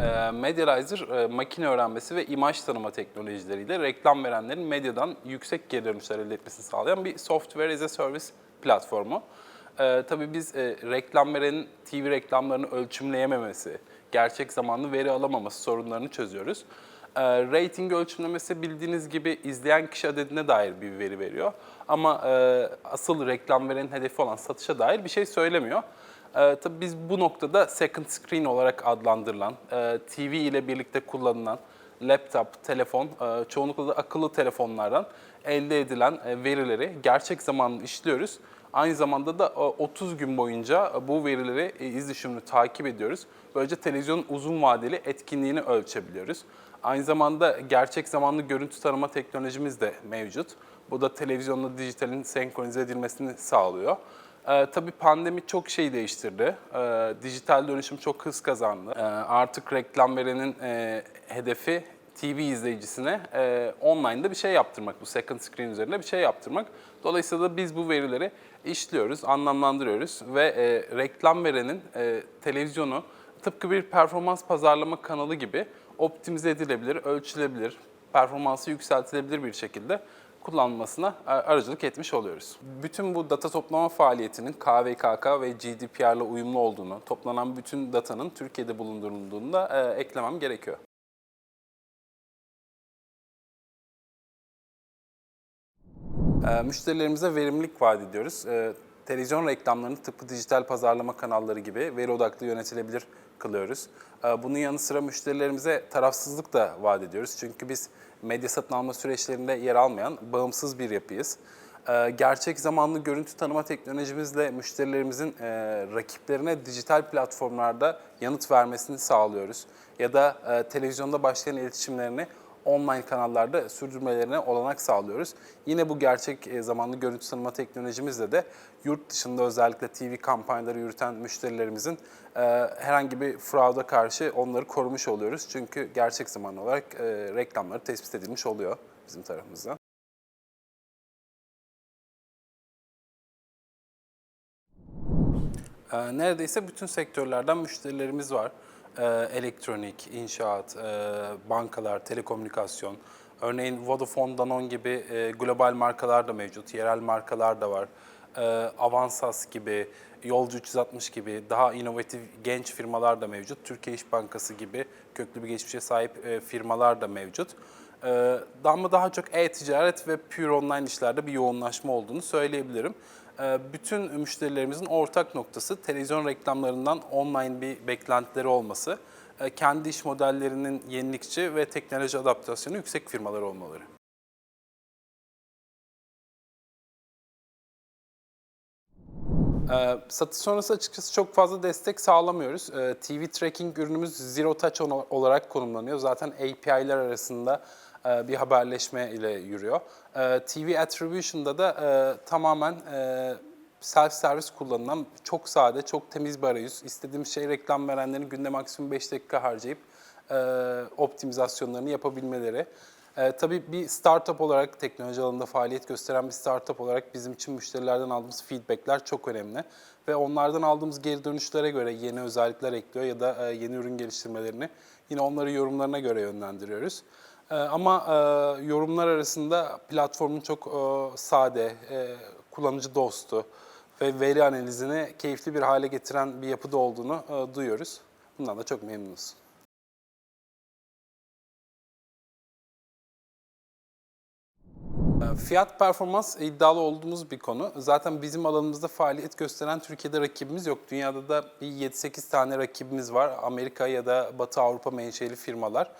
E, Medializer, e, makine öğrenmesi ve imaj tanıma teknolojileriyle reklam verenlerin medyadan yüksek geri dönüşler elde etmesini sağlayan bir software as a service platformu. E, tabii biz e, reklam verenin TV reklamlarını ölçümleyememesi, gerçek zamanlı veri alamaması sorunlarını çözüyoruz. E, rating ölçümlemesi bildiğiniz gibi izleyen kişi adedine dair bir veri veriyor. Ama e, asıl reklam verenin hedefi olan satışa dair bir şey söylemiyor. Ee, tabii biz bu noktada second screen olarak adlandırılan, e, TV ile birlikte kullanılan laptop, telefon, e, çoğunlukla da akıllı telefonlardan elde edilen e, verileri gerçek zamanlı işliyoruz. Aynı zamanda da e, 30 gün boyunca bu verileri e, iz düşümünü takip ediyoruz. Böylece televizyonun uzun vadeli etkinliğini ölçebiliyoruz. Aynı zamanda gerçek zamanlı görüntü tarama teknolojimiz de mevcut. Bu da televizyonla dijitalin senkronize edilmesini sağlıyor. Ee, tabii pandemi çok şey değiştirdi. Ee, dijital dönüşüm çok hız kazandı. Ee, artık reklam verenin e, hedefi TV izleyicisine e, online'da bir şey yaptırmak, bu second screen üzerinde bir şey yaptırmak. Dolayısıyla da biz bu verileri işliyoruz, anlamlandırıyoruz ve e, reklam verenin e, televizyonu tıpkı bir performans pazarlama kanalı gibi optimize edilebilir, ölçülebilir, performansı yükseltilebilir bir şekilde kullanılmasına e, aracılık etmiş oluyoruz. Bütün bu data toplama faaliyetinin KVKK ve GDPR'la uyumlu olduğunu, toplanan bütün datanın Türkiye'de bulundurulduğunu da e, eklemem gerekiyor. E, Müşterilerimize verimlilik vaat ediyoruz. E, Televizyon reklamlarını tıpkı dijital pazarlama kanalları gibi veri odaklı yönetilebilir kılıyoruz. E, Bunun yanı sıra müşterilerimize tarafsızlık da vaat ediyoruz. Çünkü biz medya satın alma süreçlerinde yer almayan bağımsız bir yapıyız. E, Gerçek zamanlı görüntü tanıma teknolojimizle müşterilerimizin e, rakiplerine dijital platformlarda yanıt vermesini sağlıyoruz. Ya da e, televizyonda başlayan iletişimlerini online kanallarda sürdürmelerine olanak sağlıyoruz. Yine bu gerçek e, zamanlı görüntü tanıma teknolojimizle de yurt dışında özellikle TV kampanyaları yürüten müşterilerimizin e, herhangi bir frauda karşı onları korumuş oluyoruz. Çünkü gerçek zamanlı olarak e, reklamları tespit edilmiş oluyor bizim tarafımızdan. Neredeyse bütün sektörlerden müşterilerimiz var. Ee, Elektronik, inşaat, e, bankalar, telekomünikasyon. Örneğin Vodafone, Danone gibi e, global markalar da mevcut, yerel markalar da var. Avansas gibi, Yolcu 360 gibi daha inovatif genç firmalar da mevcut. Türkiye İş Bankası gibi köklü bir geçmişe sahip e, firmalar da mevcut. Ee, daha çok e-ticaret ve pure online işlerde bir yoğunlaşma olduğunu söyleyebilirim. Ee, Bütün müşterilerimizin ortak noktası televizyon reklamlarından online bir beklentileri olması, e, kendi iş modellerinin yenilikçi ve teknoloji adaptasyonu yüksek firmalar olmaları. Ee, Satış sonrası açıkçası çok fazla destek sağlamıyoruz. Ee, TV tracking ürünümüz Zero Touch ol- olarak konumlanıyor. Zaten API'ler arasında bir haberleşme ile yürüyor. Ee, TV Attribution'da da e, tamamen e, self servis kullanılan çok sade, çok temiz bir arayüz. İstediğimiz şey reklam verenlerin günde maksimum 5 dakika harcayıp e, optimizasyonlarını yapabilmeleri. E, tabii bir startup olarak, teknoloji alanında faaliyet gösteren bir startup olarak bizim için müşterilerden aldığımız feedbackler çok önemli. Ve onlardan aldığımız geri dönüşlere göre yeni özellikler ekliyor ya da e, yeni ürün geliştirmelerini yine onları yorumlarına göre yönlendiriyoruz. E, ama e, yorumlar arasında platformun çok e, sade, e, kullanıcı dostu ve veri analizini keyifli bir hale getiren bir yapıda olduğunu duyuyoruz. Bundan da çok memnunuz. Fiyat performans iddialı olduğumuz bir konu. Zaten bizim alanımızda faaliyet gösteren Türkiye'de rakibimiz yok. Dünyada da bir 7-8 tane rakibimiz var. Amerika ya da Batı Avrupa menşeli firmalar.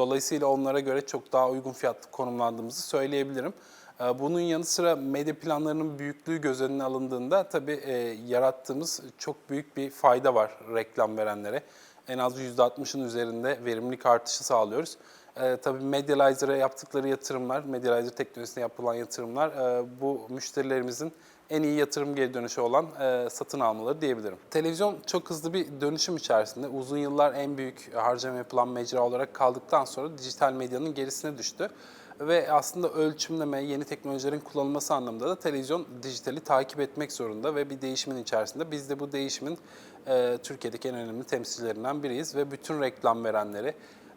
Dolayısıyla onlara göre çok daha uygun fiyatlı konumlandığımızı söyleyebilirim. Ee, Bunun yanı sıra medya planlarının büyüklüğü göz önüne alındığında tabii e, yarattığımız çok büyük bir fayda var reklam verenlere. En az %60'ın üzerinde verimlilik artışı sağlıyoruz. E, tabii Medializer'a yaptıkları yatırımlar, Medializer teknolojisine yapılan yatırımlar e, bu müşterilerimizin en iyi yatırım geri dönüşü olan e, satın almaları diyebilirim. Televizyon çok hızlı bir dönüşüm içerisinde. Uzun yıllar en büyük harcama yapılan mecra olarak kaldıktan sonra dijital medyanın gerisine düştü. Ve aslında ölçümleme, yeni teknolojilerin kullanılması anlamında da televizyon dijitali takip etmek zorunda ve bir değişimin içerisinde. Biz de bu değişimin e, Türkiye'deki en önemli temsilcilerinden biriyiz ve bütün reklam verenleri,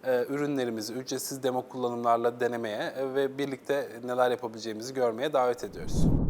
e, ürünlerimizi ücretsiz demo kullanımlarla denemeye e, ve birlikte neler yapabileceğimizi görmeye davet ediyoruz.